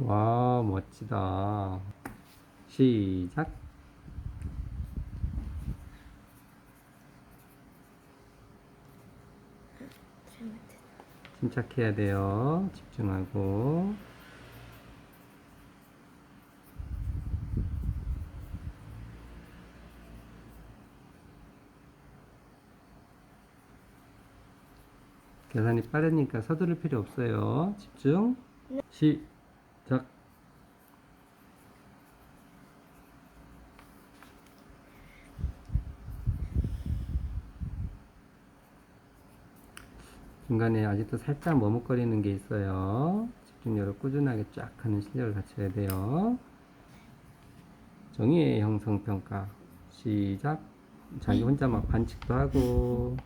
와, 멋지다. 시작. 침착해야 돼요. 집중하고. 계산이 빠르니까 서두를 필요 없어요. 집중. 시 작. 중간에 아직도 살짝 머뭇거리는 게 있어요. 집중력을 꾸준하게 쫙 하는 실력을 갖춰야 돼요. 정의의 형성평가. 시작. 자기 혼자 막 반칙도 하고.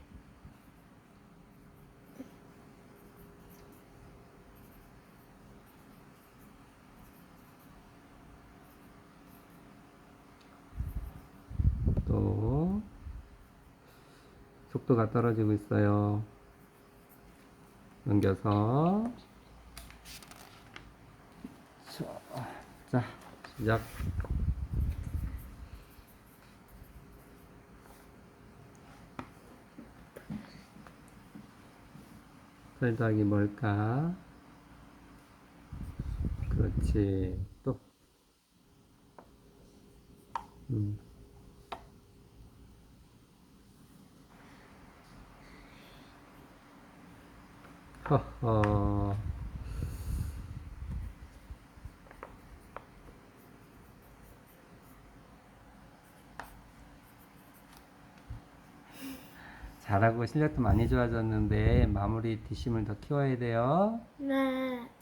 또 속도가 떨어지고 있어요. 넘겨서 자, 자 시작. 설 더하기 뭘까? 그렇지. 또. 음. 허허. 잘하고 실력도 많이 좋아졌는데 마무리 뒷심을 더 키워야 돼요. 네.